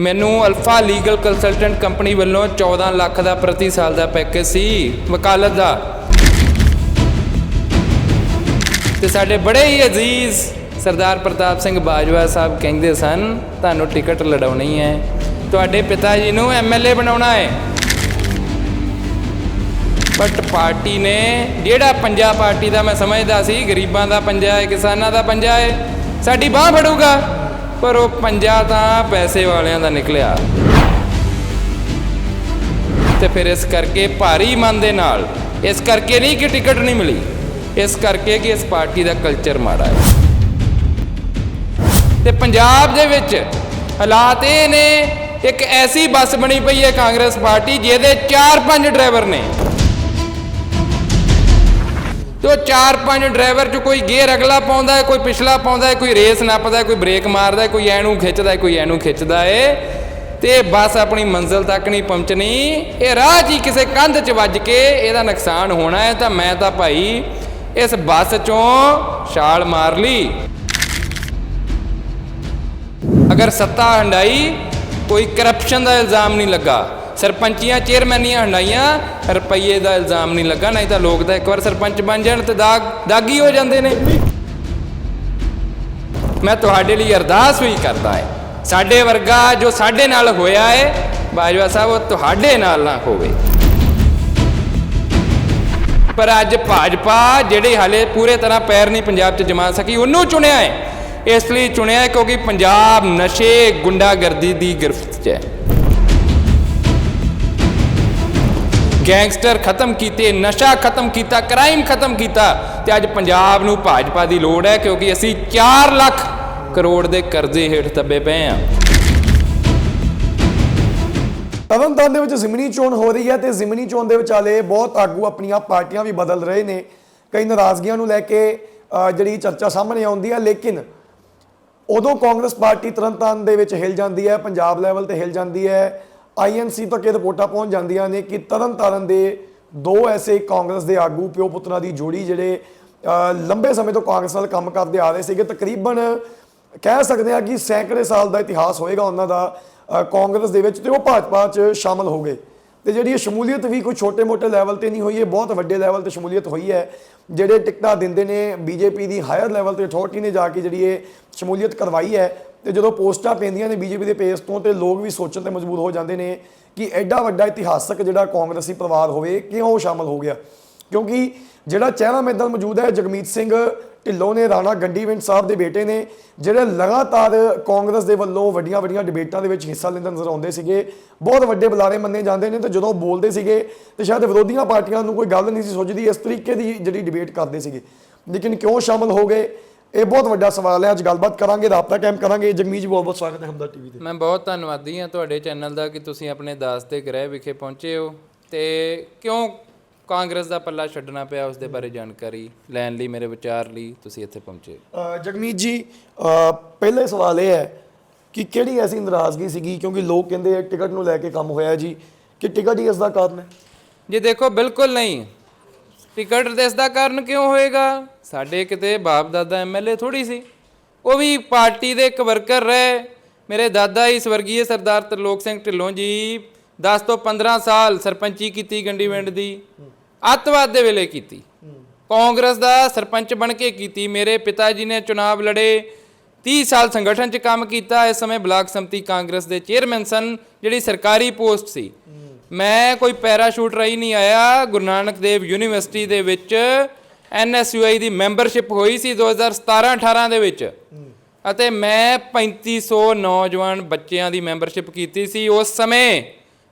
ਮੈਨੂੰ alpha legal consultant company ਵੱਲੋਂ 14 ਲੱਖ ਦਾ ਪ੍ਰਤੀ ਸਾਲ ਦਾ ਪੈਕੇਜ ਸੀ। ਵਕਾਲਤ ਦਾ। ਤੇ ਸਾਡੇ ਬੜੇ ਹੀ ਅਜ਼ੀਜ਼ ਸਰਦਾਰ ਪ੍ਰਤਾਪ ਸਿੰਘ ਬਾਜਵਾ ਸਾਹਿਬ ਕਹਿੰਦੇ ਸਨ, ਤੁਹਾਨੂੰ ਟਿਕਟ ਲੜਾਉਣੀ ਹੈ। ਤੁਹਾਡੇ ਪਿਤਾ ਜੀ ਨੂੰ ਐਮਐਲਏ ਬਣਾਉਣਾ ਹੈ। ਬਟ ਪਾਰਟੀ ਨੇ, ਜਿਹੜਾ ਪੰਜਾ ਪਾਰਟੀ ਦਾ ਮੈਂ ਸਮਝਦਾ ਸੀ, ਗਰੀਬਾਂ ਦਾ ਪੰਜਾ ਹੈ, ਕਿਸਾਨਾਂ ਦਾ ਪੰਜਾ ਹੈ, ਸਾਡੀ ਬਾਹ ਫੜੂਗਾ। ਪਰ ਉਹ ਪੰਜਾ ਤਾਂ ਪੈਸੇ ਵਾਲਿਆਂ ਦਾ ਨਿਕਲਿਆ। ਤੇ ਫਿਰ ਇਸ ਕਰਕੇ ਭਾਰੀ ਮਨ ਦੇ ਨਾਲ, ਇਸ ਕਰਕੇ ਨਹੀਂ ਕਿ ਟਿਕਟ ਨਹੀਂ ਮਿਲੀ, ਇਸ ਕਰਕੇ ਕਿ ਇਸ ਪਾਰਟੀ ਦਾ ਕਲਚਰ ਮਾੜਾ ਹੈ। ਤੇ ਪੰਜਾਬ ਦੇ ਵਿੱਚ ਹਾਲਾਤ ਇਹ ਨੇ, ਇੱਕ ਐਸੀ ਬੱਸ ਬਣੀ ਪਈ ਹੈ ਕਾਂਗਰਸ ਪਾਰਟੀ, ਜਿਹਦੇ 4-5 ਡਰਾਈਵਰ ਨੇ। ਤੇ ਉਹ 4-5 ਡਰਾਈਵਰ ਚ ਕੋਈ ਗੇਅਰ ਅਗਲਾ ਪਾਉਂਦਾ ਹੈ, ਕੋਈ ਪਿਛਲਾ ਪਾਉਂਦਾ ਹੈ, ਕੋਈ ਰੇਸ ਨੱਪਦਾ ਹੈ, ਕੋਈ ਬ੍ਰੇਕ ਮਾਰਦਾ ਹੈ, ਕੋਈ ਐਨੂੰ ਖਿੱਚਦਾ ਹੈ, ਕੋਈ ਐਨੂੰ ਖਿੱਚਦਾ ਹੈ ਤੇ ਬੱਸ ਆਪਣੀ ਮੰਜ਼ਿਲ ਤੱਕ ਨਹੀਂ ਪਹੁੰਚਣੀ। ਇਹ ਰਾਹ 'ਚ ਹੀ ਕਿਸੇ ਕੰਧ 'ਚ ਵੱਜ ਕੇ ਇਹਦਾ ਨੁਕਸਾਨ ਹੋਣਾ ਹੈ ਤਾਂ ਮੈਂ ਤਾਂ ਭਾਈ ਇਸ ਬੱਸ 'ਚੋਂ ਛਾਲ ਮਾਰ ਲਈ। ਅਗਰ ਸੱਤਾ ਹੰਡਾਈ, ਕੋਈ ਕਰਪਸ਼ਨ ਦਾ ਇਲਜ਼ਾਮ ਨਹੀਂ ਲੱਗਾ। ਸਰਪੰਚੀਆਂ, ਚੇਅਰਮੈਨੀਆਂ ਹੰਡਾਈਆਂ, ਰੁਪਈਏ ਦਾ ਇਲਜ਼ਾਮ ਨਹੀਂ ਲੱਗਾ, ਨਹੀਂ ਤਾਂ ਲੋਕ ਤਾਂ ਇੱਕ ਵਾਰ ਸਰਪੰਚ ਬਣ ਜਾਣ ਤੇ ਦਾਗ ਦਾਗੀ ਹੋ ਜਾਂਦੇ ਨੇ। ਮੈਂ ਤੁਹਾਡੇ ਲਈ ਅਰਦਾਸ ਵੀ ਕਰਦਾ ਹੈ। ਸਾਡੇ ਵਰਗਾ ਜੋ ਸਾਡੇ ਨਾਲ ਹੋਇਆ ਹੈ, ਬਾਜਵਾ ਸਾਹਿਬ, ਉਹ ਤੁਹਾਡੇ ਨਾਲ ਨਾ ਹੋਵੇ। ਪਰ ਅੱਜ ਭਾਜਪਾ, ਜਿਹੜੇ ਹਾਲੇ ਪੂਰੇ ਤਰ੍ਹਾਂ ਪੈਰ ਨਹੀਂ ਪੰਜਾਬ 'ਚ ਜਮਾ ਸਕੀ, ਉਹਨੂੰ ਚੁਣਿਆ ਹੈ। ਇਸ ਲਈ ਚੁਣਿਆ ਹੈ ਕਿਉਂਕਿ ਪੰਜਾਬ ਨਸ਼ੇ, ਗੁੰਡਾਗਰਦੀ ਦੀ ਗ੍ਰਿਫਤ 'ਚ ਹੈ। ਗੈਂਗਸਟਰ ਖਤਮ ਕੀਤੇ, ਨਸ਼ਾ ਖਤਮ ਕੀਤਾ, ਕ੍ਰਾਈਮ ਖਤਮ ਕੀਤਾ ਤੇ ਅੱਜ ਪੰਜਾਬ ਨੂੰ ਭਾਜਪਾ ਦੀ ਲੋੜ ਹੈ ਕਿਉਂਕਿ ਅਸੀਂ 4 ਲੱਖ ਕਰੋੜ ਦੇ ਕਰਜ਼ੇ ਹੇਠ ਦੱਬੇ ਪਏ ਹਾਂ। ਤਰਨਤਾਰਨ ਦੇ ਵਿੱਚ ਜ਼ਿਮਨੀ ਚੋਣ ਹੋ ਰਹੀ ਹੈ ਤੇ ਜ਼ਿਮਨੀ ਚੋਣ ਦੇ ਵਿਚਾਲੇ ਬਹੁਤ ਆਗੂ ਆਪਣੀਆਂ ਪਾਰਟੀਆਂ ਵੀ ਬਦਲ ਰਹੇ ਨੇ। ਕਈ ਨਾਰਾਜ਼ਗੀਆਂ ਨੂੰ ਲੈ ਕੇ ਜਿਹੜੀ ਚਰਚਾ ਸਾਹਮਣੇ ਆਉਂਦੀ ਹੈ, ਲੇਕਿਨ ਉਦੋਂ ਕਾਂਗਰਸ ਪਾਰਟੀ ਤਰਨਤਾਰਨ ਦੇ ਵਿੱਚ ਹਿਲ ਜਾਂਦੀ ਹੈ, ਪੰਜਾਬ ਲੈਵਲ ਤੇ ਹਿਲ ਜਾਂਦੀ ਹੈ ਆਈਐਨਸੀ ਤੱਕ ਇਹ ਰਿਪੋਰਟਾਂ ਪਹੁੰਚ ਜਾਂਦੀਆਂ ਨੇ ਕਿ ਤਰਨਤਾਰਨ ਦੇ ਦੋ ਐਸੇ ਕਾਂਗਰਸ ਦੇ ਆਗੂ, ਪਿਓ ਪੁੱਤਰਾਂ ਦੀ ਜੋੜੀ ਜਿਹੜੇ ਲੰਬੇ ਸਮੇਂ ਤੋਂ ਕਾਂਗਰਸ ਨਾਲ ਕੰਮ ਕਰਦੇ ਆ ਰਹੇ ਸੀਗੇ। ਤਕਰੀਬਨ ਕਹਿ ਸਕਦੇ ਆ ਕਿ ਸੈਂਕੜੇ ਸਾਲ ਦਾ ਇਤਿਹਾਸ ਹੋਏਗਾ ਉਹਨਾਂ ਦਾ ਕਾਂਗਰਸ ਦੇ ਵਿੱਚ ਤੇ ਉਹ ਭਾਜਪਾ 'ਚ ਸ਼ਾਮਲ ਹੋ ਗਏ। ਤੇ ਜਿਹੜੀ ਇਹ ਸ਼ਮੂਲੀਅਤ ਵੀ ਕੋਈ ਛੋਟੇ-ਮੋਟੇ ਲੈਵਲ ਤੇ ਨਹੀਂ ਹੋਈ, ਇਹ ਬਹੁਤ ਵੱਡੇ ਲੈਵਲ ਤੇ ਸ਼ਮੂਲੀਅਤ ਹੋਈ ਹੈ। ਜਿਹੜੇ ਟਿਕਟਾਂ ਦਿੰਦੇ ਨੇ ਬੀਜੇਪੀ ਦੀ ਹਾਇਰ ਲੈਵਲ ਤੇ ਅਥਾਰਟੀ ਨੇ ਜਾ ਕੇ ਜਿਹੜੀ ਇਹ ਸ਼ਮੂਲੀਅਤ ਕਰਵਾਈ ਹੈ ਤੇ ਜਦੋਂ ਪੋਸਟਾਂ ਪੈਂਦੀਆਂ ਨੇ ਬੀਜੇਪੀ ਦੇ ਪੇਜ ਤੋਂ, ਤੇ ਲੋਕ ਵੀ ਸੋਚਣ ਤੇ ਮਜਬੂਰ ਹੋ ਜਾਂਦੇ ਨੇ ਕਿ ਐਡਾ ਵੱਡਾ ਇਤਿਹਾਸਕ ਜਿਹੜਾ ਕਾਂਗਰਸੀ ਪਰਿਵਾਰ ਹੋਵੇ, ਕਿਉਂ ਉਹ ਸ਼ਾਮਲ ਹੋ ਗਿਆ? ਕਿਉਂਕਿ ਜਿਹੜਾ ਚਿਹਰਾ ਮੈਦਾਨ ਮੌਜੂਦ ਹੈ, ਜਗਮੀਤ ਸਿੰਘ ਢਿੱਲੋਂ ਨੇ, ਰਾਣਾ ਗੰਡੀਵਿੰਡ ਸਾਹਿਬ ਦੇ ਬੇਟੇ ਨੇ, ਜਿਹੜੇ ਲਗਾਤਾਰ ਕਾਂਗਰਸ ਦੇ ਵੱਲੋਂ ਵੱਡੀਆਂ ਵੱਡੀਆਂ ਡਿਬੇਟਾਂ ਦੇ ਵਿੱਚ ਹਿੱਸਾ ਲੈਂਦੇ ਨਜ਼ਰ ਆਉਂਦੇ ਸੀਗੇ, ਬਹੁਤ ਵੱਡੇ ਬੁਲਾਰੇ ਮੰਨੇ ਜਾਂਦੇ ਨੇ, ਤੇ ਜਦੋਂ ਬੋਲਦੇ ਸੀਗੇ, ਤੇ ਸ਼ਾਇਦ ਵਿਰੋਧੀਆਂ ਪਾਰਟੀਆਂ ਨੂੰ ਕੋਈ ਗੱਲ ਨਹੀਂ ਸੀ ਸੋਚਦੀ ਇਸ ਤਰੀਕੇ ਦੀ ਜਿਹੜੀ ਡਿਬੇਟ ਕਰਦੇ ਸੀਗੇ। ਲੇਕਿਨ ਕਿਉਂ ਸ਼ਾਮਲ ਹੋ ਗਏ? ਇਹ ਬਹੁਤ ਵੱਡਾ ਸਵਾਲ ਹੈ ਅੱਜ ਗੱਲਬਾਤ ਕਰਾਂਗੇ ਰਾਬਤਾ ਕਾਇਮ ਕਰਾਂਗੇ। ਜਗਮੀਤ ਜੀ ਬਹੁਤ ਬਹੁਤ ਸਵਾਗਤ ਹੈ ਹਮਦਰ ਟੀਵੀ ਤੇ। ਮੈਂ ਬਹੁਤ ਧੰਨਵਾਦੀ ਹਾਂ ਤੁਹਾਡੇ ਚੈਨਲ ਦਾ ਕਿ ਤੁਸੀਂ ਆਪਣੇ ਦਾਸ ਦੇ ਗ੍ਰਹਿ ਵਿਖੇ ਪਹੁੰਚੇ ਹੋ ਤੇ ਕਿਉਂ ਕਾਂਗਰਸ ਦਾ ਪੱਲਾ ਛੱਡਣਾ ਪਿਆ ਉਸ ਦੇ ਬਾਰੇ ਜਾਣਕਾਰੀ ਲੈਣ ਲਈ ਮੇਰੇ ਵਿਚਾਰ ਲਈ ਤੁਸੀਂ ਇੱਥੇ ਪਹੁੰਚੇ ਅ, ਜਗਮੀਤ ਜੀ ਅ, ਪਹਿਲੇ ਸਵਾਲ ਇਹ ਹੈ ਕਿ ਕਿਹੜੀ ਐਸੀ ਨਾਰਾਜ਼ਗੀ ਸੀਗੀ? ਕਿਉਂਕਿ ਲੋਕ ਕਹਿੰਦੇ ਆ ਟਿਕਟ ਨੂੰ ਲੈ ਕੇ ਕੰਮ ਹੋਇਆ ਜੀ। ਕਿ ਟਿਕਟ ਹੀ ਇਸ ਦਾ ਕਾਰਨ ਹੈ? ਜੀ ਦੇਖੋ ਬਿਲਕੁਲ ਨਹੀਂ। ਟਿਕਟ ਦੇ ਦਾ ਕਾਰਨ ਕਿਉਂ ਹੋਏਗਾ? ਸਾਡੇ ਕਿਤੇ ਬਾਪ ਦਾਦਾ ਐਮਐਲਏ ਥੋੜੀ ਸੀ। ਉਹ ਵੀ ਪਾਰਟੀ ਦੇ ਇੱਕ ਵਰਕਰ ਰਹੇ। ਮੇਰੇ ਦਾਦਾ ਹੀ ਸਵਰਗੀय ਸਰਦਾਰ ਤਰਲੋਕ ਸਿੰਘ ਢਿੱਲੋਂ ਜੀ 10 ਤੋਂ 15 ਸਾਲ ਸਰਪੰਚੀ ਕੀਤੀ ਗੰਡੀਵਿੰਡ ਦੀ, ਅੱਤਵਾਦ ਦੇ ਵੇਲੇ ਕੀਤੀ। ਕਾਂਗਰਸ ਦਾ ਸਰਪੰਚ ਬਣ ਕੇ ਕੀਤੀ। ਮੇਰੇ ਪਿਤਾ ਜੀ ਨੇ ਚੁਣਾਵ ਲੜੇ। 30 ਸਾਲ ਸੰਗਠਨ 'ਚ ਕੰਮ ਕੀਤਾ। ਇਸ ਸਮੇਂ ਬਲਾਕ ਸੰਮਤੀ ਕਾਂਗਰਸ ਦੇ ਚੇਅਰਮੈਨ ਸਨ। ਜਿਹੜੀ ਸਰਕਾਰੀ ਪੋਸਟ ਸੀ। ਮੈਂ ਕੋਈ ਪੈਰਾਸ਼ੂਟ ਰਹੀ ਨਹੀਂ ਆਇਆ। ਗੁਰੂ ਨਾਨਕ ਦੇਵ ਯੂਨੀਵਰਸਿਟੀ ਦੇ ਵਿੱਚ ਐਨਐਸਯੂਆਈ ਦੀ ਮੈਂਬਰਸ਼ਿਪ ਹੋਈ ਸੀ 2017-18 ਦੇ ਵਿੱਚ। ਅਤੇ ਮੈਂ 3500 ਨੌਜਵਾਨ ਬੱਚਿਆਂ ਦੀ ਮੈਂਬਰਸ਼ਿਪ ਕੀਤੀ ਸੀ। ਉਸ ਸਮੇਂ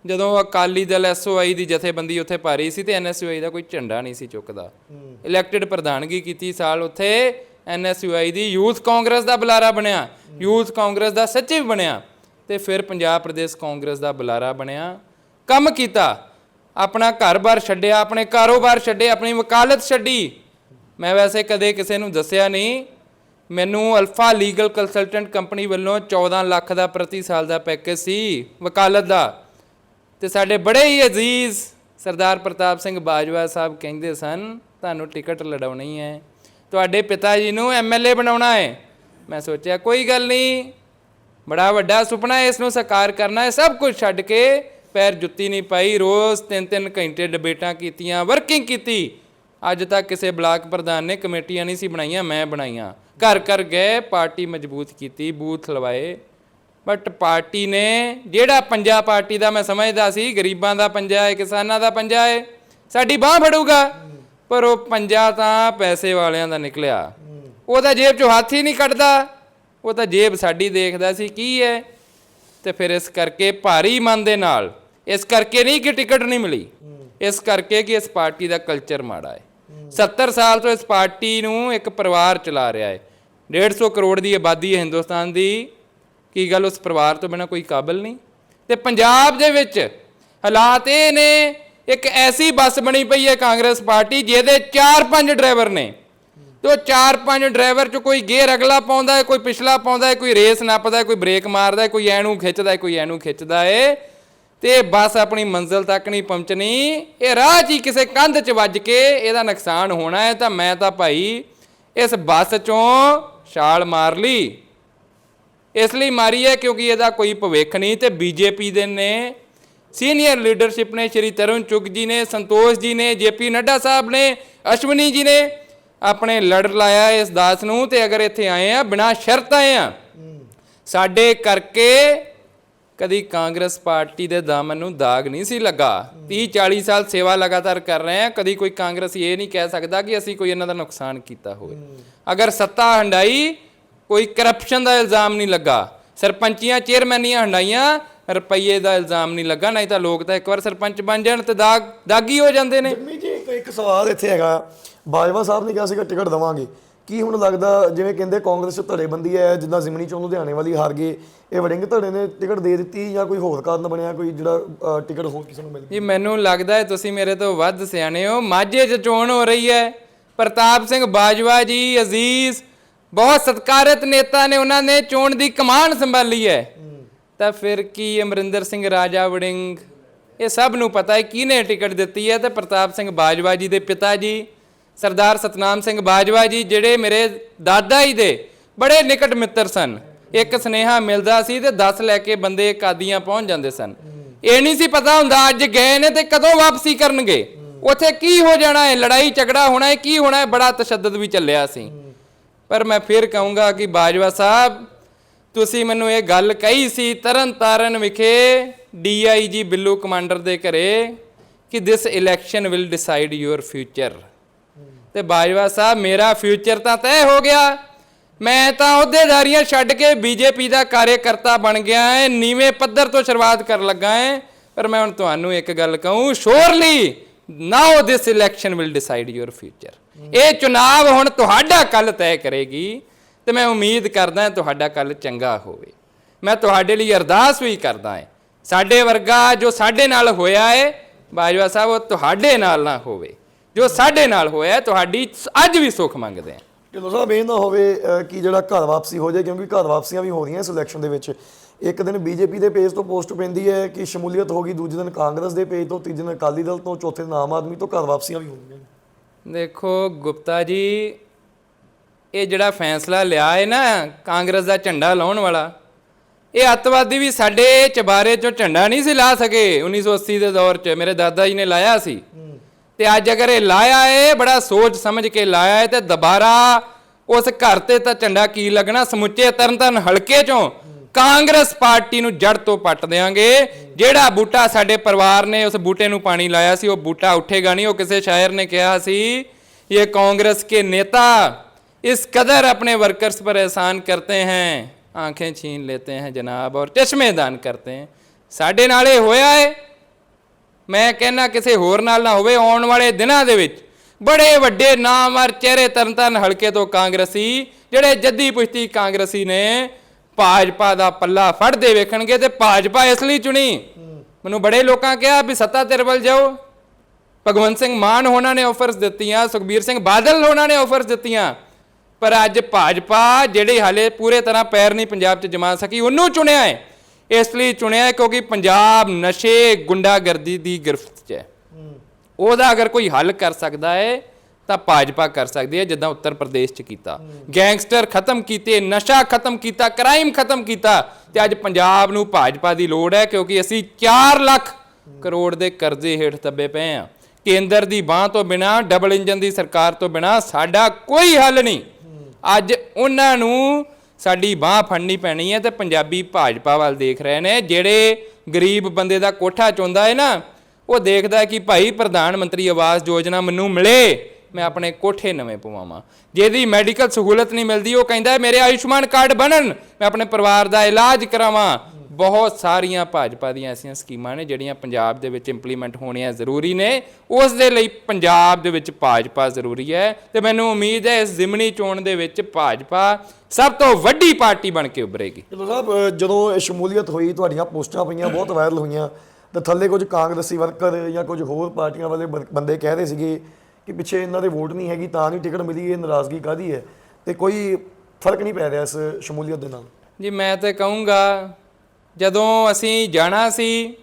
ਜਦੋਂ ਅਕਾਲੀ ਦਲ ਐਸਓਆਈ ਦੀ ਜਥੇਬੰਦੀ ਉੱਥੇ ਪਾ ਰਹੀ ਸੀ ਤੇ ਐਨਐਸਯੂਆਈ ਦਾ ਕੋਈ ਝੰਡਾ ਨਹੀਂ ਸੀ ਚੁੱਕਦਾ। ਇਲੈਕਟਿਡ ਪ੍ਰਧਾਨਗੀ ਕੀਤੀ ਸਾਲ ਉੱਥੇ ਐਨਐਸਯੂਆਈ ਦੀ। ਯੂਥ ਕਾਂਗਰਸ ਦਾ ਬੁਲਾਰਾ ਬਣਿਆ। ਯੂਥ ਕਾਂਗਰਸ ਦਾ ਸਚਿਵ ਬਣਿਆ। ਤੇ ਫਿਰ ਪੰਜਾਬ ਪ੍ਰਦੇਸ਼ ਕਾਂਗਰਸ ਦਾ ਬੁਲਾਰਾ ਬਣਿਆ। ਕੰਮ ਕੀਤਾ। ਆਪਣਾ ਘਰ-ਬਾਰ ਛੱਡਿਆ, ਆਪਣੇ ਕਾਰੋਬਾਰ ਛੱਡੇ, ਆਪਣੀ ਵਕਾਲਤ ਛੱਡੀ। ਮੈਂ ਵੈਸੇ ਕਦੇ ਕਿਸੇ ਨੂੰ ਦੱਸਿਆ ਨਹੀਂ। ਮੈਨੂੰ ਅਲਫਾ ਲੀਗਲ ਕੰਸਲਟੈਂਟ ਕੰਪਨੀ ਵੱਲੋਂ 14 ਲੱਖ ਦਾ ਪ੍ਰਤੀ ਸਾਲ ਦਾ ਪੈਕੇਜ ਸੀ, ਵਕਾਲਤ ਦਾ। ਤੇ ਸਾਡੇ ਬੜੇ ਹੀ ਅਜ਼ੀਜ਼ ਸਰਦਾਰ ਪ੍ਰਤਾਪ ਸਿੰਘ ਬਾਜਵਾ ਸਾਹਿਬ ਕਹਿੰਦੇ ਸਨ, ਤੁਹਾਨੂੰ ਟਿਕਟ ਲੜਾਉਣੀ ਹੈ। ਤੁਹਾਡੇ ਪਿਤਾ ਜੀ ਨੂੰ ਐਮਐਲਏ ਬਣਾਉਣਾ ਹੈ। ਮੈਂ ਸੋਚਿਆ, ਕੋਈ ਗੱਲ ਨਹੀਂ। ਬੜਾ ਵੱਡਾ ਸੁਪਨਾ ਹੈ, ਇਸ ਨੂੰ ਸਾਕਾਰ ਕਰਨਾ ਹੈ। ਸਭ ਕੁਝ ਛੱਡ ਕੇ ਪੈਰ ਜੁੱਤੀ ਨਹੀਂ ਪਾਈ, ਰੋਜ਼ 3-3 ਘੰਟੇ ਡਿਬੇਟਾਂ ਕੀਤੀਆਂ ਵਰਕਿੰਗ ਕੀਤੀ। ਅੱਜ ਤੱਕ ਕਿਸੇ ਬਲਾਕ ਪ੍ਰਧਾਨ ਨੇ ਕਮੇਟੀਆਂ ਨਹੀਂ ਸੀ ਬਣਾਈਆਂ, ਮੈਂ ਬਣਾਈਆਂ। ਘਰ ਘਰ ਗਏ, ਪਾਰਟੀ ਮਜ਼ਬੂਤ ਕੀਤੀ, ਬੂਥ ਲਵਾਏ। ਬਟ ਪਾਰਟੀ ਨੇ, ਜਿਹੜਾ ਪੰਜਾ ਪਾਰਟੀ ਦਾ ਮੈਂ ਸਮਝਦਾ ਸੀ, ਗਰੀਬਾਂ ਦਾ ਪੰਜਾ ਹੈ, ਕਿਸਾਨਾਂ ਦਾ ਪੰਜਾ ਹੈ, ਸਾਡੀ ਬਾਹ ਫੜੂਗਾ। ਪਰ ਉਹ ਪੰਜਾ ਤਾਂ ਪੈਸੇ ਵਾਲਿਆਂ ਦਾ ਨਿਕਲਿਆ। ਉਹਦਾ ਜੇਬ ਚੋਂ ਹੱਥ ਹੀ ਨਹੀਂ ਕੱਢਦਾ। ਉਹ ਤਾਂ ਜੇਬ ਸਾਡੀ ਦੇਖਦਾ ਸੀ, ਕੀ ਹੈ? ਤੇ ਫਿਰ ਇਸ ਕਰਕੇ ਭਾਰੀ ਮਨ ਦੇ ਨਾਲ ਇਸ ਕਰਕੇ ਨਹੀਂ ਕਿ ਟਿਕਟ ਨਹੀਂ ਮਿਲੀ। ਇਸ ਕਰਕੇ ਕਿ ਇਸ ਪਾਰਟੀ ਦਾ ਕਲਚਰ ਮਾੜਾ ਹੈ। 70 ਸਾਲ ਤੋਂ ਇਸ ਪਾਰਟੀ ਨੂੰ ਇੱਕ ਪਰਿਵਾਰ ਚਲਾ ਰਿਹਾ ਹੈ। 150 ਕਰੋੜ ਦੀ ਆਬਾਦੀ ਹੈ ਹਿੰਦੁਸਤਾਨ ਦੀ। ਕੀ ਗੱਲ ਉਸ ਪਰਿਵਾਰ ਤੋਂ ਬਿਨਾ ਕੋਈ ਕਾਬਲ ਨਹੀਂ? ਤੇ ਪੰਜਾਬ ਦੇ ਵਿੱਚ ਹਾਲਾਤ ਇਹ ਨੇ, ਇੱਕ ਐਸੀ ਬੱਸ ਬਣੀ ਪਈ ਹੈ ਕਾਂਗਰਸ ਪਾਰਟੀ, ਜਿਹਦੇ 4-5 ਡਰਾਈਵਰ ਨੇ। ਤੇ ਉਹ 4-5 ਡਰਾਈਵਰ ਚ ਕੋਈ ਗੇਅਰ ਅਗਲਾ ਪਾਉਂਦਾ ਹੈ, ਕੋਈ ਪਿਛਲਾ ਪਾਉਂਦਾ ਹੈ, ਕੋਈ ਰੇਸ ਨੱਪਦਾ ਹੈ, ਕੋਈ ਬ੍ਰੇਕ ਮਾਰਦਾ ਹੈ, ਕੋਈ ਐਨੂੰ ਖਿੱਚਦਾ ਹੈ, ਕੋਈ ਐਨੂੰ ਖਿੱਚਦਾ ਹੈ। ਤੇ ਬੱਸ ਆਪਣੀ ਮੰਜ਼ਿਲ ਤੱਕ ਨਹੀਂ ਪਹੁੰਚਣੀ। ਇਹ ਰਾਹ 'ਚ ਹੀ ਕਿਸੇ ਕੰਧ 'ਚ ਵੱਜ ਕੇ ਇਹਦਾ ਨੁਕਸਾਨ ਹੋਣਾ ਹੈ ਤਾਂ ਮੈਂ ਤਾਂ ਭਾਈ ਇਸ ਬੱਸ 'ਚੋਂ ਛਾਲ ਮਾਰ ਲਈ। ਇਸ ਲਈ ਮਾਰੀ ਹੈ ਕਿਉਂਕਿ ਇਹਦਾ ਕੋਈ ਭਵਿੱਖ ਨਹੀਂ ਤੇ ਬੀਜੇਪੀ ਦੇ ਨੇ ਸੀਨੀਅਰ ਲੀਡਰਸ਼ਿਪ ਨੇ ਸ਼੍ਰੀ ਤਰੁਣ ਚੁਗ ਜੀ ਨੇ ਸੰਤੋਸ਼ ਜੀ ਨੇ ਜੇਪੀ ਨੱਡਾ ਸਾਹਿਬ ਨੇ ਅਸ਼ਵਨੀ ਜੀ ਨੇ ਆਪਣੇ ਲੜ ਲਾਇਆ ਇਸ ਦਾਸ ਨੂੰ ਤੇ ਅਗਰ ਇੱਥੇ ਆਏ ਆ ਬਿਨਾ ਸ਼ਰਤ ਆਏ ਆ ਸਾਡੇ ਕਰਕੇ ਕਦੀ ਕਾਂਗਰਸ ਪਾਰਟੀ ਦੇ ਦਾਮਨ ਨੂੰ ਦਾਗ ਨਹੀਂ ਸੀ ਲੱਗਾ। 30 40 ਸਾਲ ਸੇਵਾ ਲਗਾਤਾਰ ਕਰ ਰਹੇ ਆ ਕਦੀ ਕੋਈ ਕਾਂਗਰਸੀ ਇਹ ਨਹੀਂ ਕਹਿ ਸਕਦਾ ਕਿ ਅਸੀਂ ਕੋਈ ਇਹਨਾਂ ਦਾ ਨੁਕਸਾਨ ਕੀਤਾ ਹੋਵੇ। ਅਗਰ ਸੱਤਾ ਹੰਡਾਈ ਕੋਈ ਕਰਪਸ਼ਨ ਦਾ ਇਲਜ਼ਾਮ ਨਹੀਂ ਲੱਗਾ। ਸਰਪੰਚੀਆਂ ਚੇਅਰਮੈਨੀਆਂ ਹੰਡਾਈਆਂ ਰੁਪਈਏ ਦਾ ਇਲਜ਼ਾਮ ਨਹੀਂ ਲੱਗਾ ਨਹੀਂ ਤਾਂ ਲੋਕ ਤਾਂ ਇੱਕ ਵਾਰ ਸਰਪੰਚ ਬਣ ਜਾਣ ਤੇ ਦਾਗ ਦਾਗੀ ਹੋ ਜਾਂਦੇ ਨੇ। ਜੀ ਇੱਕ ਸਵਾਲ ਇੱਥੇ ਹੈਗਾ। ਬਾਜਵਾ ਸਾਹਿਬ ਨੇ ਕਿਹਾ ਸੀਗਾ ਟਿਕਟ ਦਵਾਂਗੇ। ਕੀ ਹੁਣ ਲੱਗਦਾ, ਜਿਵੇਂ ਕਹਿੰਦੇ ਕਾਂਗਰਸ ਧੜੇਬੰਦੀ ਹੈ, ਜਿੱਦਾਂ ਜ਼ਿਮਨੀ ਚੋਂ ਲੁਧਿਆਣੇ ਵਾਲੀ ਹਾਰ ਗਏ ਇਹ ਵੜਿੰਗ ਧੜੇ ਨੇ ਟਿਕਟ ਦੇ ਦਿੱਤੀ ਜਾਂ ਕੋਈ ਹੋਰ ਕਾਰਨ ਬਣਿਆ, ਕੋਈ ਜਿਹੜਾ ਟਿਕਟ ਹੋਰ ਕਿਸੇ ਨੂੰ ਮਿਲ ਗਈ? ਜੀ, ਮੈਨੂੰ ਲੱਗਦਾ ਹੈ ਤੁਸੀਂ ਮੇਰੇ ਤੋਂ ਵੱਧ ਸਿਆਣੇ ਹੋ। ਮਾਝੇ 'ਚ ਚੋਣ ਹੋ ਰਹੀ ਹੈ। ਪ੍ਰਤਾਪ ਸਿੰਘ ਬਾਜਵਾ ਜੀ, ਅਜ਼ੀਜ਼, ਬਹੁਤ ਸਤਿਕਾਰਤ ਨੇਤਾ ਨੇ, ਉਹਨਾਂ ਨੇ ਚੋਣ ਦੀ ਕਮਾਨ ਸੰਭਾਲੀ ਹੈ। ਤਾਂ ਫਿਰ ਕੀ ਅਮਰਿੰਦਰ ਸਿੰਘ, ਰਾਜਾ ਵੜਿੰਗ? ਇਹ ਸਭ ਨੂੰ ਪਤਾ ਹੈ, ਕਿਹਨੇ ਟਿਕਟ ਦਿੱਤੀ ਹੈ? ਤੇ ਪ੍ਰਤਾਪ ਸਿੰਘ ਬਾਜਵਾ ਜੀ ਦੇ ਪਿਤਾ ਜੀ ਸਰਦਾਰ ਸਤਨਾਮ ਸਿੰਘ ਬਾਜਵਾ ਜੀ, ਜਿਹੜੇ ਮੇਰੇ ਦਾਦਾ ਜੀ ਦੇ ਬੜੇ ਨਿਕਟ ਮਿੱਤਰ ਸਨ। ਇੱਕ ਸਨੇਹਾ ਮਿਲਦਾ ਸੀ ਤੇ 10 ਲੈ ਕੇ ਬੰਦੇ ਕਾਦੀਆਂ ਪਹੁੰਚ ਜਾਂਦੇ ਸਨ। ਇਹ ਨਹੀਂ ਸੀ ਪਤਾ ਹੁੰਦਾ ਅੱਜ ਗਏ ਨੇ ਤੇ ਕਦੋਂ ਵਾਪਸੀ ਕਰਨਗੇ। ਉੱਥੇ ਕੀ ਹੋ ਜਾਣਾ ਹੈ? ਲੜਾਈ ਝਗੜਾ ਹੋਣਾ ਹੈ? ਕੀ ਹੋਣਾ ਹੈ? ਬੜਾ ਤਸ਼ੱਦਦ ਵੀ ਚੱਲਿਆ ਸੀ। ਪਰ ਮੈਂ ਫਿਰ ਕਹੂੰਗਾ ਕਿ ਬਾਜਵਾ ਸਾਹਿਬ, ਤੁਸੀਂ ਮੈਨੂੰ ਇਹ ਗੱਲ ਕਹੀ ਸੀ ਤਰਨ ਤਾਰਨ ਵਿਖੇ ਡੀਆਈਜੀ ਬਿੱਲੂ ਕਮਾਂਡਰ ਦੇ ਘਰੇ ਕਿ this election will decide your future ਤੇ ਬਾਜਵਾ ਸਾਹਿਬ, ਮੇਰਾ ਫਿਊਚਰ ਤਾਂ ਤੈਅ ਹੋ ਗਿਆ। ਮੈਂ ਤਾਂ ਅਹੁਦੇਦਾਰੀਆਂ ਛੱਡ ਕੇ ਬੀਜੇਪੀ ਦਾ ਕਾਰਜਕਰਤਾ ਬਣ ਗਿਆ ਹਾਂ ਨੀਵੇਂ ਪੱਧਰ ਤੋਂ ਸ਼ੁਰੂਆਤ ਕਰਨ ਲੱਗਾ ਹਾਂ ਪਰ ਮੈਂ ਹੁਣ ਤੁਹਾਨੂੰ ਇੱਕ ਗੱਲ ਕਹੂੰ surely now this election will decide your future ਇਹ ਚੁਣਾਵ ਹੁਣ ਤੁਹਾਡਾ ਕੱਲ ਤੈਅ ਕਰੇਗੀ ਤੇ ਮੈਂ ਉਮੀਦ ਕਰਦਾ ਤੁਹਾਡਾ ਕੱਲ ਚੰਗਾ ਹੋਵੇ। ਮੈਂ ਤੁਹਾਡੇ ਲਈ ਅਰਦਾਸ ਵੀ ਕਰਦਾ ਹਾਂ ਸਾਡੇ ਵਰਗਾ ਜੋ ਸਾਡੇ ਨਾਲ ਹੋਇਆ ਹੈ ਬਾਜਵਾ ਸਾਹਿਬ, ਉਹ ਤੁਹਾਡੇ ਨਾਲ ਨਾ ਹੋਵੇ। ਜੋ ਸਾਡੇ ਨਾਲ ਹੋਇਆ ਤੁਹਾਡੀ ਅੱਜ ਵੀ ਸੁੱਖ ਮੰਗਦੇ ਹਾਂ ਢਿੱਲੋਂ ਸਾਹਿਬ ਇਹ ਨਾ ਹੋਵੇ ਕਿ ਜਿਹੜਾ ਘਰ ਵਾਪਸੀ ਹੋ ਜਾਏ ਕਿਉਂਕਿ ਘਰ ਵਾਪਸੀਆਂ ਵੀ ਹੋ ਰਹੀਆਂ ਇਸ ਇਲੈਕਸ਼ਨ ਦੇ ਵਿੱਚ। ਇੱਕ ਦਿਨ ਬੀਜੇਪੀ ਦੇ ਪੇਜ ਤੋਂ ਪੋਸਟ ਪੈਂਦੀ ਹੈ ਕਿ ਸ਼ਮੂਲੀਅਤ ਹੋ ਗਈ ਦੂਜੇ ਦਿਨ ਕਾਂਗਰਸ ਦੇ ਪੇਜ ਤੋਂ ਤੀਜੇ ਦਿਨ ਅਕਾਲੀ ਦਲ ਤੋਂ ਚੌਥੇ ਦਿਨ ਆਮ ਆਦਮੀ ਤੋਂ ਘਰ ਵਾਪਸੀਆਂ ਵੀ ਹੋ ਰਹੀਆਂ ਦੇਖੋ ਗੁਪਤਾ ਜੀ ਇਹ ਜਿਹੜਾ ਫੈਸਲਾ ਲਿਆ ਹੈ ਨਾ ਕਾਂਗਰਸ ਦਾ ਝੰਡਾ ਲਾਉਣ ਵਾਲਾ ਇਹ ਅੱਤਵਾਦੀ ਵੀ ਸਾਡੇ ਚਬਾਰੇ ਚੋਂ ਝੰਡਾ ਨਹੀਂ ਸੀ ਲਾ ਸਕੇ 1980 ਦੇ ਦੌਰ 'ਚ। ਮੇਰੇ ਦਾਦਾ ਜੀ ਨੇ ਲਾਇਆ ਸੀ। ਤੇ ਅੱਜ ਅਗਰ ਇਹ ਲਾਇਆ ਏ ਬੜਾ ਸੋਚ ਸਮਝ ਕੇ ਲਾਇਆ ਏ ਤੇ ਦੁਬਾਰਾ ਉਸ ਘਰ ਤੇ ਤਾਂ ਝੰਡਾ ਕੀ ਲੱਗਣਾ ਸਮੁੱਚੇ ਤਰਨਤਨ ਹਲਕੇ ਚੋਂ ਕਾਂਗਰਸ ਪਾਰਟੀ ਨੂੰ ਜੜ ਤੋਂ ਪੱਟ ਦੇਾਂਗੇ ਜਿਹੜਾ ਬੂਟਾ ਸਾਡੇ ਪਰਿਵਾਰ ਨੇ ਉਸ ਬੂਟੇ ਨੂੰ ਪਾਣੀ ਲਾਇਆ ਸੀ ਉਹ ਬੂਟਾ ਉੱਠੇਗਾ ਨਹੀਂ ਉਹ ਕਿਸੇ ਸ਼ਾਇਰ ਨੇ ਕਿਹਾ ਸੀ ਇਹ ਕਾਂਗਰਸ ਕੇ ਨੇਤਾ इस कदर अपने वर्कर्स पर एहसान करते हैं आंखें छीन लेते हैं जनाब और चश्मे दान करते हैं ਸਾਡੇ ਨਾਲ ਇਹ ਹੋਇਆ ਹੈ ਮੈਂ ਕਹਿੰਨਾ ਕਿਸੇ ਹੋਰ ਨਾਲ ਨਾ ਹੋਵੇ, ਆਉਣ ਵਾਲੇ ਦਿਨਾਂ ਦੇ ਵਿੱਚ ਬੜੇ ਵੱਡੇ ਨਾਮਵਰ ਚਿਹਰੇ ਤਰਨਤਾਰਨ ਹਲਕੇ ਤੋਂ ਕਾਂਗਰਸੀ, ਜਿਹੜੇ ਜੱਦੀ ਪੁਸ਼ਤੀ ਕਾਂਗਰਸੀ ਨੇ, ਭਾਜਪਾ ਦਾ ਪੱਲਾ ਫੜਦੇ ਵੇਖਣਗੇ ਤੇ ਭਾਜਪਾ ਇਸ ਲਈ ਚੁਣੀ। ਮੈਨੂੰ ਬੜੇ ਲੋਕਾਂ ਕਿਹਾ ਵੀ ਸੱਤਾ ਤੇਰੇ ਵੱਲ ਜਾਓ। ਭਗਵੰਤ ਸਿੰਘ ਮਾਨ ਹੋਣਾ ਨੇ ਆਫਰਸ ਦਿੱਤੀਆਂ, ਸੁਖਬੀਰ ਸਿੰਘ ਬਾਦਲ ਹੋਣਾ ਨੇ ਆਫਰਸ ਦਿੱਤੀਆਂ। ਪਰ ਅੱਜ ਭਾਜਪਾ, ਜਿਹੜੇ ਹਾਲੇ ਪੂਰੇ ਤਰ੍ਹਾਂ ਪੈਰ ਨਹੀਂ ਪੰਜਾਬ 'ਚ ਜਮਾ ਸਕੀ, ਉਹਨੂੰ ਚੁਣਿਆ ਹੈ। ਇਸ ਲਈ ਚੁਣਿਆ ਕਿਉਂਕਿ ਪੰਜਾਬ ਨਸ਼ੇ ਗੁੰਡਾਗਰਦੀ ਦੀ ਗ੍ਰਿਫਤ 'ਚ ਹੈ। ਉਹਦਾ ਅਗਰ ਕੋਈ ਹੱਲ ਕਰ ਸਕਦਾ ਹੈ ਤਾਂ ਭਾਜਪਾ ਕਰ ਸਕਦੀ ਹੈ ਜਿੱਦਾਂ ਉੱਤਰ ਪ੍ਰਦੇਸ਼ 'ਚ ਕੀਤਾ। ਗੈਂਗਸਟਰ ਖਤਮ ਕੀਤੇ ਨਸ਼ਾ ਖਤਮ ਕੀਤਾ ਕ੍ਰਾਈਮ ਖਤਮ ਕੀਤਾ ਤੇ ਅੱਜ ਪੰਜਾਬ ਨੂੰ ਭਾਜਪਾ ਦੀ ਲੋੜ ਹੈ ਕਿਉਂਕਿ ਅਸੀਂ 4 ਲੱਖ ਕਰੋੜ ਦੇ ਕਰਜ਼ੇ ਹੇਠ ਦੱਬੇ ਪਏ ਆ ਕੇਂਦਰ ਦੀ ਬਾਹ ਤੋਂ ਬਿਨਾ ਡਬਲ ਇੰਜਨ ਦੀ ਸਰਕਾਰ ਤੋਂ ਬਿਨਾ ਸਾਡਾ ਕੋਈ ਹੱਲ ਨਹੀਂ। ਅੱਜ ਉਹਨਾਂ ਨੂੰ ਸਾਡੀ ਬਾਹ ਫੜਨੀ ਪੈਣੀ ਹੈ ਤੇ ਪੰਜਾਬੀ ਭਾਜਪਾ ਵੱਲ ਦੇਖ ਰਹੇ ਨੇ। ਜਿਹੜੇ ਗਰੀਬ ਬੰਦੇ ਦਾ ਕੋਠਾ ਚੁੰਦਾ ਹੈ ਨਾ, ਉਹ ਦੇਖਦਾ ਕਿ ਭਾਈ ਪ੍ਰਧਾਨ ਮੰਤਰੀ ਆਵਾਸ ਯੋਜਨਾ ਮੈਨੂੰ ਮਿਲੇ, ਮੈਂ ਆਪਣੇ ਕੋਠੇ ਨਵੇਂ ਪਵਾਵਾਂ। ਜਿਹਦੀ ਮੈਡੀਕਲ ਸਹੂਲਤ ਨਹੀਂ ਮਿਲਦੀ, ਉਹ ਕਹਿੰਦਾ ਮੇਰੇ ਆਯੁਸ਼ਮਾਨ ਕਾਰਡ ਬਣਨ, ਮੈਂ ਆਪਣੇ ਪਰਿਵਾਰ ਦਾ ਇਲਾਜ ਕਰਾਵਾਂ। ਬਹੁਤ ਸਾਰੀਆਂ ਭਾਜਪਾ ਦੀਆਂ ਐਸੀਆਂ ਸਕੀਮਾਂ ਨੇ, ਜਿਹੜੀਆਂ ਪੰਜਾਬ ਦੇ ਵਿੱਚ ਇੰਪਲੀਮੈਂਟ ਹੋਣੀਆਂ ਜ਼ਰੂਰੀ ਨੇ। ਉਸ ਦੇ ਲਈ ਪੰਜਾਬ ਦੇ ਵਿੱਚ ਭਾਜਪਾ ਜ਼ਰੂਰੀ ਹੈ ਤੇ ਮੈਨੂੰ ਉਮੀਦ ਹੈ, ਇਸ ਜ਼ਿਮਨੀ ਚੋਣ ਦੇ ਵਿੱਚ ਭਾਜਪਾ ਸਭ ਤੋਂ ਵੱਡੀ ਪਾਰਟੀ ਬਣ ਕੇ ਉੱਭਰੇਗੀ। ਢਿੱਲੋਂ ਸਾਹਿਬ ਜਦੋਂ ਇਹ ਸ਼ਮੂਲੀਅਤ ਹੋਈ ਤੁਹਾਡੀਆਂ ਪੋਸਟਾਂ ਪਈਆਂ ਬਹੁਤ ਵਾਇਰਲ ਹੋਈਆਂ ਤੇ ਥੱਲੇ ਕੁਝ ਕਾਂਗਰਸੀ ਵਰਕਰ ਜਾਂ ਕੁਝ ਹੋਰ ਪਾਰਟੀਆਂ ਵਾਲੇ ਬੰ- ਬੰਦੇ ਕਹਿ ਰਹੇ ਸੀਗੇ ਕਿ ਪਿੱਛੇ ਇਹਨਾਂ ਦੇ ਵੋਟ ਨਹੀਂ ਹੈਗੀ ਤਾਂ ਨਹੀਂ ਟਿਕਟ ਮਿਲੀ ਇਹ ਨਾਰਾਜ਼ਗੀ ਕਾਦੀ ਹੈ? ਤੇ ਕੋਈ ਫ਼ਰਕ ਨਹੀਂ ਪੈ ਰਿਹਾ ਇਸ ਸ਼ਮੂਲੀਅਤ ਦੇ ਨਾਲ? ਜੀ ਮੈਂ ਤਾਂ ਕਹੂੰਗਾ ਜਦੋਂ ਅਸੀਂ ਜਾਣਾ ਸੀ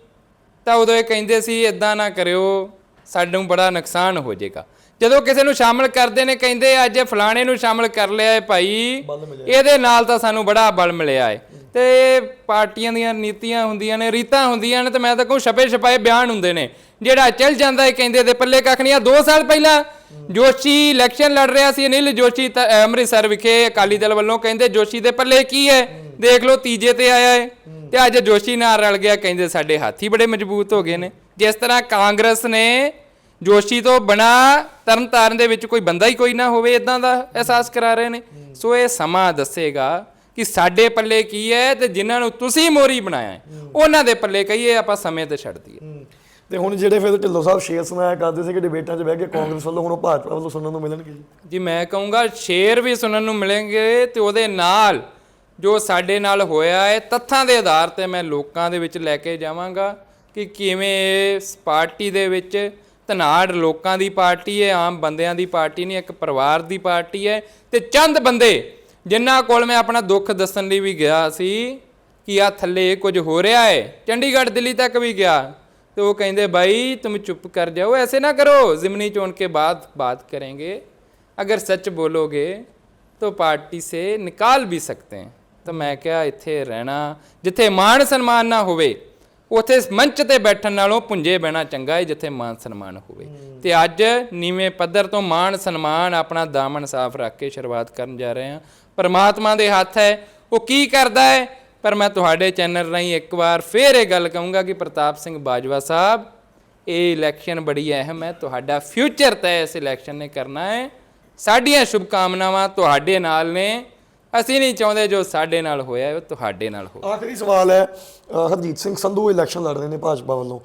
ਤਾਂ ਉਦੋਂ ਇਹ ਕਹਿੰਦੇ ਸੀ ਇਦਾਂ ਨਾ ਕਰਿਓ ਸਾਨੂੰ ਬੜਾ ਨੁਕਸਾਨ ਹੋ ਜਾਏਗਾ। ਜਦੋਂ ਕਿਸੇ ਨੂੰ ਸ਼ਾਮਲ ਕਰਦੇ ਨੇ ਕਹਿੰਦੇ ਅੱਜ ਫਲਾਣੇ ਨੂੰ ਸ਼ਾਮਲ ਕਰ ਲਿਆ ਹੈ ਭਾਈ। ਇਹਦੇ ਨਾਲ ਤਾਂ ਸਾਨੂੰ ਬੜਾ ਬਲ ਮਿਲਿਆ ਹੈ ਤੇ ਪਾਰਟੀਆਂ ਦੀਆਂ ਨੀਤੀਆਂ ਹੁੰਦੀਆਂ ਨੇ ਰੀਤਾਂ ਹੁੰਦੀਆਂ ਨੇ ਤੇ ਮੈਂ ਤਾਂ ਕਹੂੰ ਛਪੇ ਛਪਾਏ ਬਿਆਨ ਹੁੰਦੇ ਨੇ। ਜਿਹੜਾ ਚੱਲ ਜਾਂਦਾ ਹੈ ਕਹਿੰਦੇ ਦੇ ਪੱਲੇ ਕੱਖ ਨਹੀਂ ਆ। 2 ਸਾਲ ਪਹਿਲਾਂ ਜੋਸ਼ੀ ਇਲੈਕਸ਼ਨ ਲੜ ਰਿਹਾ ਸੀ ਅਨਿਲ ਜੋਸ਼ੀ ਤਾਂ ਅੰਮ੍ਰਿਤਸਰ ਵਿਖੇ ਅਕਾਲੀ ਦਲ ਵੱਲੋਂ ਕਹਿੰਦੇ ਜੋਸ਼ੀ ਦੇ ਪੱਲੇ ਕੀ ਹੈ ਦੇਖ ਲਓ ਤੀਜੇ ਤੇ ਆਇਆ ਹੈ ਤੇ ਅੱਜ ਜੋਸ਼ੀ ਨਾਲ ਰਲ ਗਿਆ ਕਹਿੰਦੇ ਸਾਡੇ ਹਾਥੀ ਬੜੇ ਮਜ਼ਬੂਤ ਹੋ ਗਏ ਨੇ। ਜਿਸ ਤਰ੍ਹਾਂ ਕਾਂਗਰਸ ਨੇ ਜੋਸ਼ੀ ਤੋਂ ਬਣਾ ਤਰਨਤਾਰਨ ਦੇ ਵਿੱਚ ਕੋਈ ਬੰਦਾ ਹੀ ਕੋਈ ਨਾ ਹੋਵੇ ਇਦਾਂ ਦਾ ਅਹਿਸਾਸ ਕਰਾ ਰਹੇ ਨੇ। ਸੋ ਇਹ ਸਮਾਂ ਦੱਸੇਗਾ ਕਿ ਸਾਡੇ ਪੱਲੇ ਕੀ ਹੈ ਤੇ ਜਿਨ੍ਹਾਂ ਨੂੰ ਤੁਸੀਂ ਮੋਰੀ ਬਣਾਇਆ ਉਹਨਾਂ ਦੇ ਪੱਲੇ ਕਹੀਏ ਆਪਾਂ ਸਮੇਂ ਤੇ ਛੱਡ ਦਈਏ। ਤੇ ਹੁਣ ਜਿਹੜੇ ਫਿਰ ਢਿੱਲੋਂ ਸਾਹਿਬ ਸ਼ੇਰ ਸੁਣਾਇਆ ਕਰਦੇ ਸੀ ਕਿ ਡਿਬੇਟਾਂ 'ਚ ਬਹਿ ਕੇ ਕਾਂਗਰਸ ਵੱਲੋਂ ਹੁਣ ਉਹ ਭਾਜਪਾ ਵੱਲੋਂ ਸੁਣਨ ਨੂੰ ਮਿਲਣਗੇ ਜੀ? ਜੀ ਮੈਂ ਕਹੂੰਗਾ ਸ਼ੇਰ ਵੀ ਸੁਣਨ ਨੂੰ ਮਿਲਣਗੇ ਤੇ ਉਹਦੇ ਨਾਲ ਜੋ ਸਾਡੇ ਨਾਲ ਹੋਇਆ ਹੈ ਤੱਥਾਂ ਦੇ ਆਧਾਰ ਤੇ ਮੈਂ ਲੋਕਾਂ ਦੇ ਵਿੱਚ ਲੈ ਕੇ ਜਾਵਾਂਗਾ ਕਿ ਕਿਵੇਂ ਇਸ ਪਾਰਟੀ ਦੇ ਵਿੱਚ ਧਨਾੜ ਲੋਕਾਂ ਦੀ ਪਾਰਟੀ ਹੈ ਆਮ ਬੰਦਿਆਂ ਦੀ ਪਾਰਟੀ ਨਹੀਂ ਇੱਕ ਪਰਿਵਾਰ ਦੀ ਪਾਰਟੀ ਹੈ ਤੇ ਚੰਦ ਬੰਦੇ ਜਿਨ੍ਹਾਂ ਕੋਲ ਮੈਂ ਆਪਣਾ ਦੁੱਖ ਦੱਸਣ ਲਈ ਵੀ ਗਿਆ ਸੀ ਕਿ ਆ ਥੱਲੇ ਕੁਝ ਹੋ ਰਿਹਾ ਹੈ ਚੰਡੀਗੜ੍ਹ ਦਿੱਲੀ ਤੱਕ ਵੀ ਗਿਆ तो वो कहेंगे भाई तुम चुप कर जाओ ऐसे ना करो जिमनी चोन के बाद बात करेंगे अगर सच बोलोगे तो पार्टी से निकाल भी सकते हैं तो मैं क्या ਇੱਥੇ ਰਹਿਣਾ ਜਿੱਥੇ ਮਾਣ ਸਨਮਾਨ ਨਾ ਹੋਵੇ ਉਥੇ ਮੰਚ ਤੇ ਬੈਠਣ ਨਾਲੋਂ ਪੁੰਜੇ ਬਹਿਣਾ ਚੰਗਾ ਹੈ ਜਿੱਥੇ ਮਾਣ ਸਨਮਾਨ ਹੋਵੇ। ਤੇ ਅੱਜ ਨੀਵੇਂ ਪੱਧਰ ਤੋਂ ਮਾਣ ਸਨਮਾਨ ਆਪਣਾ ਦਾਮਨ ਸਾਫ਼ ਰੱਖ ਕੇ ਸ਼ੁਰੂਆਤ ਕਰਨ ਜਾ ਰਹੇ ਹਾਂ। ਪਰਮਾਤਮਾ ਦੇ ਹੱਥ ਹੈ ਉਹ ਕੀ ਕਰਦਾ ਹੈ? ਪਰ ਮੈਂ ਤੁਹਾਡੇ ਚੈਨਲ ਰਾਹੀਂ ਇੱਕ ਵਾਰ ਫੇਰ ਇਹ ਗੱਲ ਕਹੂੰਗਾ ਕਿ ਪ੍ਰਤਾਪ ਸਿੰਘ ਬਾਜਵਾ ਸਾਹਿਬ ਇਹ ਇਲੈਕਸ਼ਨ ਬੜੀ ਅਹਿਮ ਹੈ ਤੁਹਾਡਾ ਫਿਊਚਰ ਤੈਅ ਇਸ ਇਲੈਕਸ਼ਨ ਨੇ ਕਰਨਾ ਹੈ। ਸਾਡੀਆਂ ਸ਼ੁਭਕਾਮਨਾਵਾਂ ਤੁਹਾਡੇ ਨਾਲ ਨੇ। ਅਸੀਂ ਨਹੀਂ ਚਾਹੁੰਦੇ ਜੋ ਸਾਡੇ ਨਾਲ ਹੋਇਆ ਉਹ ਤੁਹਾਡੇ ਨਾਲ ਹੋਵੇ ਆਖਰੀ ਸਵਾਲ ਹੈ ਅ, ਹਰਜੀਤ ਸਿੰਘ ਸੰਧੂ ਇਲੈਕਸ਼ਨ ਲੜ ਰਹੇ ਨੇ ਭਾਜਪਾ ਵੱਲੋਂ।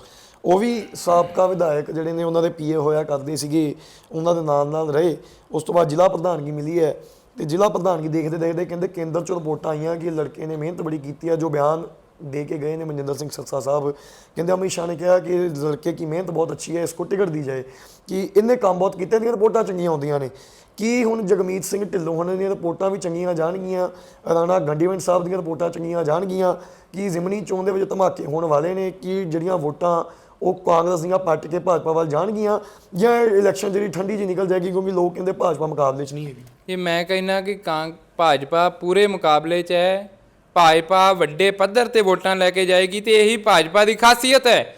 ਉਹ ਵੀ ਸਾਬਕਾ ਵਿਧਾਇਕ ਜਿਹੜੇ ਨੇ ਉਹਨਾਂ ਦੇ ਪੀਏ ਹੋਇਆ ਕਰਦੇ ਸੀਗੇ ਉਹਨਾਂ ਦੇ ਨਾਲ ਨਾਲ ਰਹੇ। ਉਸ ਤੋਂ ਬਾਅਦ ਜ਼ਿਲ੍ਹਾ ਪ੍ਰਧਾਨਗੀ ਮਿਲੀ ਹੈ ਤੇ ਜ਼ਿਲ੍ਹਾ ਪ੍ਰਧਾਨਗੀ ਦੇਖਦੇ ਦੇਖਦੇ ਕਹਿੰਦੇ ਕੇਂਦਰ ਚੋਂ ਰਿਪੋਰਟਾਂ ਆਈਆਂ ਕਿ ਲੜਕੇ ਨੇ ਮਿਹਨਤ ਬੜੀ ਕੀਤੀ ਹੈ ਜੋ ਬਿਆਨ ਦੇ ਕੇ ਗਏ ਨੇ ਮਨਜਿੰਦਰ ਸਿੰਘ ਸਰਸਾ ਸਾਹਿਬ। ਕਹਿੰਦੇ ਅਮਿਤ ਸ਼ਾਹ ਨੇ ਕਿਹਾ ਕਿ ਲੜਕੇ ਕੀ ਮਿਹਨਤ ਬਹੁਤ ਅੱਛੀ ਹੈ ਇਸਕੋ ਟਿਕਟ ਦੀ ਜਾਏ। ਕਿ ਇਹਨੇ ਕੰਮ ਬਹੁਤ ਕੀਤੇ ਦੀਆਂ ਰਿਪੋਰਟਾਂ ਚੰਗੀਆਂ ਆਉਂਦੀਆਂ ਨੇ। ਕੀ ਹੁਣ ਜਗਮੀਤ ਸਿੰਘ ਢਿੱਲੋਂ ਹੋਣਾ ਦੀਆਂ ਰਿਪੋਰਟਾਂ ਵੀ ਚੰਗੀਆਂ ਜਾਣਗੀਆਂ? ਰਾਣਾ ਗੰਡੀਵੰਤ ਸਾਹਿਬ ਦੀਆਂ ਰਿਪੋਰਟਾਂ ਚੰਗੀਆਂ ਜਾਣਗੀਆਂ? ਕੀ ਜ਼ਿਮਨੀ ਚੋਣ ਦੇ ਵਿੱਚ ਧਮਾਕੇ ਹੋਣ ਵਾਲੇ ਨੇ? ਕੀ ਜਿਹੜੀਆਂ ਵੋਟਾਂ ਉਹ ਕਾਂਗਰਸ ਦੀਆਂ ਪੱਟ ਕੇ ਭਾਜਪਾ ਵੱਲ ਜਾਣਗੀਆਂ? ਜਾਂ ਇਲੈਕਸ਼ਨ ਜਿਹੜੀ ਠੰਡੀ ਜੀ ਨਿਕਲ ਜਾਏਗੀ ਕਿਉਂਕਿ ਲੋਕ ਕਹਿੰਦੇ ਭਾਜਪਾ ਮੁਕਾਬਲੇ 'ਚ ਨਹੀਂ ਹੈਗੀ। ਇਹ ਮੈਂ ਕਹਿੰਦਾ ਕਿ ਕਾਂ ਭਾਜਪਾ ਪੂਰੇ ਮੁਕਾਬਲੇ 'ਚ ਹੈ। ਭਾਜਪਾ ਵੱਡੇ ਪੱਧਰ ਤੇ ਵੋਟਾਂ ਲੈ ਕੇ ਜਾਏਗੀ ਤੇ ਇਹੀ ਭਾਜਪਾ ਦੀ ਖਾਸੀਅਤ ਹੈ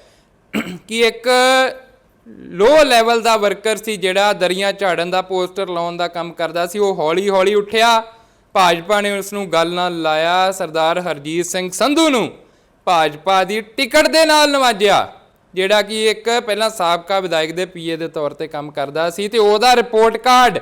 ਕਿ ਇੱਕ ਲੋ ਲੈਵਲ ਦਾ ਵਰਕਰ ਸੀ ਜਿਹੜਾ ਦਰੀਆਂ ਝਾੜਨ ਦਾ ਪੋਸਟਰ ਲਾਉਣ ਦਾ ਕੰਮ ਕਰਦਾ ਸੀ, ਉਹ ਹੌਲੀ ਹੌਲੀ ਉੱਠਿਆ। ਭਾਜਪਾ ਨੇ ਉਸ ਨੂੰ ਗੱਲ ਨਾਲ ਲਾਇਆ, ਸਰਦਾਰ ਹਰਜੀਤ ਸਿੰਘ ਸੰਧੂ ਨੂੰ। ਭਾਜਪਾ ਦੀ ਟਿਕਟ ਦੇ ਨਾਲ ਨਵਾਜਿਆ, ਜਿਹੜਾ ਕਿ ਇੱਕ ਪਹਿਲਾਂ ਸਾਬਕਾ ਵਿਧਾਇਕ ਦੇ ਪੀਏ ਦੇ ਤੌਰ ਤੇ ਕੰਮ ਕਰਦਾ ਸੀ ਤੇ ਉਹਦਾ ਰਿਪੋਰਟ ਕਾਰਡ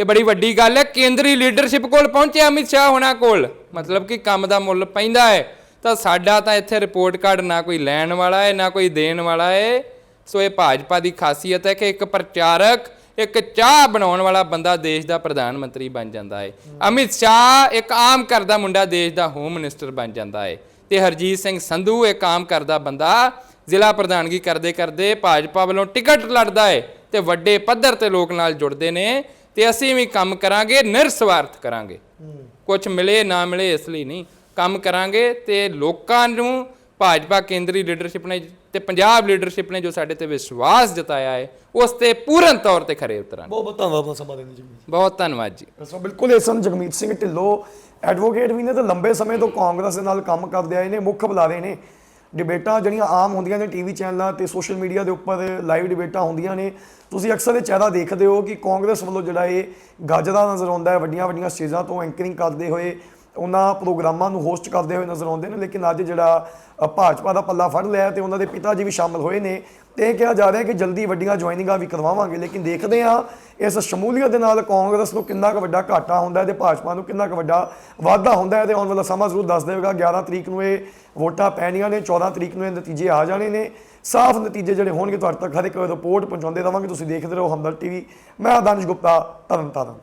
ਇਹ ਬੜੀ ਵੱਡੀ ਗੱਲ ਹੈ, ਕੇਂਦਰੀ ਲੀਡਰਸ਼ਿਪ ਕੋਲ ਪਹੁੰਚਿਆ ਅਮਿਤ ਸ਼ਾਹ ਹੋਣਾ ਕੋਲ। ਮਤਲਬ ਕਿ ਕੰਮ ਦਾ ਮੁੱਲ ਪੈਂਦਾ ਹੈ। ਤਾਂ ਸਾਡਾ ਤਾਂ ਇੱਥੇ ਰਿਪੋਰਟ ਕਾਰਡ ਨਾ ਕੋਈ ਲੈਣ ਵਾਲਾ ਹੈ, ਨਾ ਕੋਈ ਦੇਣ ਵਾਲਾ ਹੈ। ਸੋ ਇਹ ਭਾਜਪਾ ਦੀ ਖਾਸੀਅਤ ਹੈ ਕਿ ਇੱਕ ਪ੍ਰਚਾਰਕ, ਇੱਕ ਚਾਹ ਬਣਾਉਣ ਵਾਲਾ ਬੰਦਾ ਦੇਸ਼ ਦਾ ਪ੍ਰਧਾਨ ਮੰਤਰੀ ਬਣ ਜਾਂਦਾ ਹੈ। ਅਮਿਤ ਸ਼ਾਹ ਇੱਕ ਆਮ ਘਰ ਦਾ ਮੁੰਡਾ, ਦੇਸ਼ ਦਾ ਹੋਮ ਮਿਨਿਸਟਰ ਬਣ ਜਾਂਦਾ ਹੈ। ਤੇ ਹਰਜੀਤ ਸਿੰਘ ਸੰਧੂ ਇੱਕ ਆਮ ਘਰ ਦਾ ਬੰਦਾ, ਜ਼ਿਲ੍ਹਾ ਪ੍ਰਧਾਨਗੀ ਕਰਦੇ ਕਰਦੇ ਭਾਜਪਾ ਵੱਲੋਂ ਟਿਕਟ ਲੜਦਾ ਹੈ ਤੇ ਵੱਡੇ ਪੱਧਰ ਤੇ ਲੋਕ ਨਾਲ ਜੁੜਦੇ ਨੇ। ਤੇ ਅਸੀਂ ਵੀ ਕੰਮ ਕਰਾਂਗੇ ਨਿਰਸਵਾਰਥ ਕਰਾਂਗੇ। ਕੁਝ ਮਿਲੇ ਨਾ ਮਿਲੇ ਇਸ ਲਈ ਨਹੀਂ। ਕੰਮ ਕਰਾਂਗੇ ਤੇ ਲੋਕਾਂ ਨੂੰ ਭਾਜਪਾ ਕੇਂਦਰੀ ਲੀਡਰਸ਼ਿਪ ਨੇ ਤੇ ਪੰਜਾਬ ਲੀਡਰਸ਼ਿਪ ਨੇ ਜੋ ਸਾਡੇ ਤੇ ਵਿਸ਼ਵਾਸ ਜਤਾਇਆ ਹੈ ਉਸ ਤੇ ਪੂਰਨ ਤੌਰ ਤੇ ਖਰੇ ਉਤਰਾਂਗੇ। ਬਹੁਤ ਬਹੁਤ ਧੰਨਵਾਦ ਸਮਾਂ ਦੇਣ ਜੀ। ਬਹੁਤ ਧੰਨਵਾਦ ਜੀ। ਸੋ ਬਿਲਕੁਲ ਇਹ ਸਨ ਜਗਮੀਤ ਸਿੰਘ ਢਿੱਲੋਂ ਐਡਵੋਕੇਟ ਵੀ ਨੇ ਤੇ ਲੰਬੇ ਸਮੇਂ ਤੋਂ ਕਾਂਗਰਸ ਦੇ ਨਾਲ ਕੰਮ ਕਰਦੇ ਆਏ ਨੇ ਮੁੱਖ ਬੁਲਾਰੇ ਨੇ। ਡਿਬੇਟਾਂ ਜਿਹੜੀਆਂ ਆਮ ਹੁੰਦੀਆਂ ਨੇ ਟੀਵੀ ਚੈਨਲਾਂ ਤੇ ਸੋਸ਼ਲ ਮੀਡੀਆ ਦੇ ਉੱਪਰ ਲਾਈਵ ਡਿਬੇਟਾਂ ਹੁੰਦੀਆਂ ਨੇ, ਤੁਸੀਂ ਅਕਸਰ ਇਹ ਚਿਹਰਾ ਦੇਖਦੇ ਹੋ ਕਿ ਕਾਂਗਰਸ ਵੱਲੋਂ ਜਿਹੜਾ ਇਹ ਗੱਜਦਾ ਨਜ਼ਰ ਆਉਂਦਾ ਹੈ ਵੱਡੀਆਂ ਵੱਡੀਆਂ ਸਟੇਜਾਂ ਤੋਂ ਐਂਕਰਿੰਗ ਕਰਦੇ ਹੋਏ, ਉਹਨਾਂ ਪ੍ਰੋਗਰਾਮਾਂ ਨੂੰ ਹੋਸਟ ਕਰਦੇ ਹੋਏ ਨਜ਼ਰ ਆਉਂਦੇ ਨੇ, ਲੇਕਿਨ ਅੱਜ ਜਿਹੜਾ ਭਾਜਪਾ ਦਾ ਪੱਲਾ ਫੜ ਲਿਆ ਤੇ ਉਹਨਾਂ ਦੇ ਪਿਤਾ ਜੀ ਵੀ ਸ਼ਾਮਲ ਹੋਏ ਨੇ। ਤੇ ਇਹ ਕਿਹਾ ਜਾ ਰਿਹਾ ਕਿ ਜਲਦੀ ਵੱਡੀਆਂ ਜੁਆਇਨਿੰਗਾਂ ਵੀ ਕਰਵਾਵਾਂਗੇ, ਲੇਕਿਨ ਦੇਖਦੇ ਹਾਂ ਇਸ ਸ਼ਮੂਲੀਅਤ ਦੇ ਨਾਲ ਕਾਂਗਰਸ ਨੂੰ ਕਿੰਨਾ ਕੁ ਵੱਡਾ ਘਾਟਾ ਹੁੰਦਾ ਹੈ ਤੇ ਭਾਜਪਾ ਨੂੰ ਕਿੰਨਾ ਕੁ ਵੱਡਾ ਵਾਧਾ ਹੁੰਦਾ ਹੈ ਤੇ ਆਉਣ ਵਾਲਾ ਸਮਾਂ ਜ਼ਰੂਰ ਦੱਸ ਦੇਵੇਗਾ। 11 ਤਰੀਕ ਨੂੰ ਇਹ ਵੋਟਾਂ ਪੈਣੀਆਂ ਨੇ 14 ਤਰੀਕ ਨੂੰ ਇਹ ਨਤੀਜੇ ਆ ਜਾਣੇ ਨੇ। ਸਾਫ਼ ਨਤੀਜੇ ਜਿਹੜੇ ਹੋਣਗੇ, ਤੁਹਾਡੇ ਤੱਕ ਹਰ ਇੱਕ ਰਿਪੋਰਟ ਪਹੁੰਚਾਉਂਦੇ ਰਵਾਂਗੇ। ਤੁਸੀਂ ਦੇਖਦੇ ਰਹੋ ਹਮਦਰ ਟੀਵੀ। ਮੈਂ ਦਾਨਿਸ਼ ਗੁਪਤਾ, ਤਰਨਤਾਰਨ।